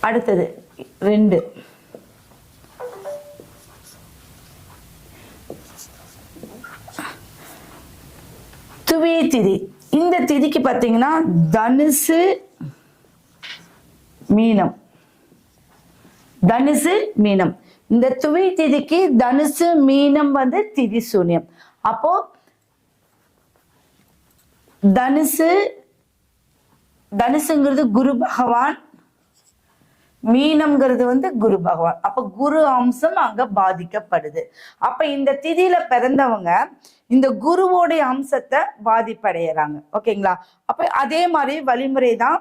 அடுத்தது ரெண்டு. துவே திதி. இந்த திதிக்கு பார்த்தீங்கன்னா தனுசு மீனம். தனுசு மீனம். இந்த துவை திதிக்கு தனுசு மீனம் வந்து திதி சூன்யம். அப்போ தனுசு தனுசுங்கிறது குரு பகவான் மீனம்ங்கிறது வந்து குரு பகவான். அப்ப குரு அம்சம் அங்க பாதிக்கப்படுது. அப்ப இந்த திதியில பிறந்தவங்க இந்த குருவோடைய அம்சத்தை பாதிப்படைகிறாங்க ஓகேங்களா? அப்ப அதே மாதிரி வழிமுறை தான்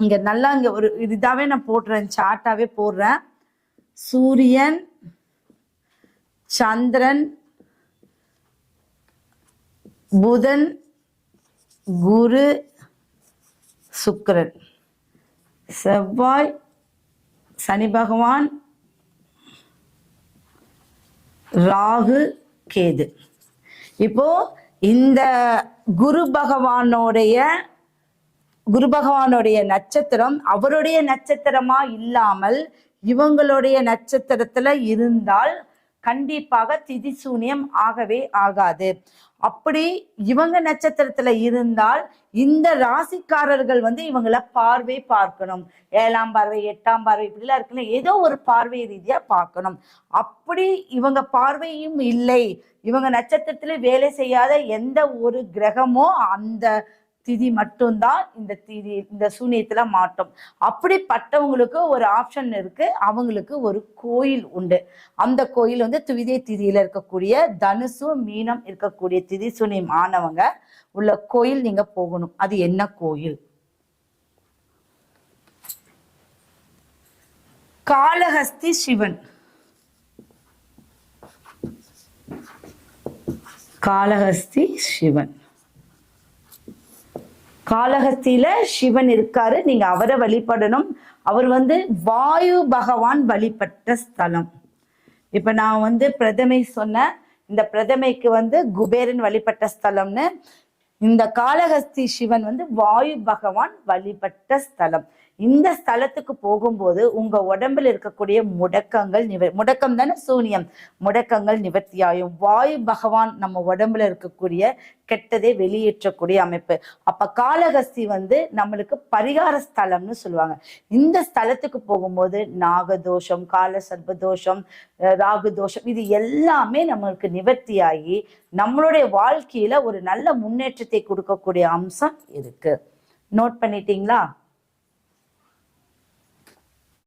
இங்க நல்லா இங்க ஒரு இதாவே நான் போடுறேன் சார்ட்டாவே போடுறேன். சூரியன் சந்திரன் புதன் குரு சுக்கரன். செவ்வாய் சனி பகவான் ராகு கேது. இப்போ இந்த குரு பகவானுடைய குரு பகவானுடைய நட்சத்திரம் அவருடைய நட்சத்திரமா இல்லாமல் இவங்களுடைய நட்சத்திரத்துல இருந்தால் கண்டிப்பாக திதி சூன்யம் ஆகவே ஆகாது. அப்படி இவங்க நட்சத்திரத்துல இருந்தால் இந்த ராசிக்காரர்கள் வந்து இவங்கள பார்வை பார்க்கணும். ஏழாம் பார்வை எட்டாம் பார்வை இப்படிலாம் இருக்குல்ல ஏதோ ஒரு பார்வை ரீதியா பார்க்கணும். அப்படி இவங்க பார்வையும் இல்லை. இவங்க நட்சத்திரத்துல வேலை செய்யாத எந்த ஒரு கிரகமோ அந்த திதி மட்டும்தான் இந்த திதி இந்த சூனியத்துல மாட்டும் அப்படிப்பட்டவங்களுக்கு ஒரு ஆப்ஷன் இருக்கு அவங்களுக்கு ஒரு கோயில் உண்டு. அந்த கோயில் வந்து துவிதே திதியில இருக்கக்கூடிய தனுசு மீனம் இருக்கக்கூடிய திதி சூனியம் ஆனவங்க உள்ள கோயில் நீங்க போகணும். அது என்ன கோயில்? காளஹஸ்தி சிவன். காளஹஸ்தி சிவன். காளஹஸ்தியில சிவன் இருக்காரு. நீங்க அவரை வழிபடணும். அவர் வந்து வாயு பகவான் வழிபட்ட ஸ்தலம். இப்ப நான் வந்து பிரதமை சொன்ன இந்த பிரதமைக்கு வந்து குபேரன் வழிபட்ட ஸ்தலம்னு. இந்த காளஹஸ்தி சிவன் வந்து வாயு பகவான் வழிபட்ட ஸ்தலம். இந்த ஸ்தலத்துக்கு போகும்போது உங்க உடம்புல இருக்கக்கூடிய முடக்கங்கள் நிவர் முடக்கம் தானே சூனியம். முடக்கங்கள் நிவர்த்தியாயும். வாயு பகவான் நம்ம உடம்புல இருக்கக்கூடிய கெட்டதை வெளியேற்றக்கூடிய அமைப்பு. அப்ப காலகஸ்தி வந்து நம்மளுக்கு பரிகார ஸ்தலம்னு சொல்லுவாங்க. இந்த ஸ்தலத்துக்கு போகும்போது நாகதோஷம் கால சர்பதோஷம் அஹ் ராகு தோஷம் இது எல்லாமே நம்மளுக்கு நிவர்த்தியாகி நம்மளுடைய வாழ்க்கையில ஒரு நல்ல முன்னேற்றத்தை கொடுக்கக்கூடிய அம்சம் இருக்கு. நோட் பண்ணிட்டீங்களா?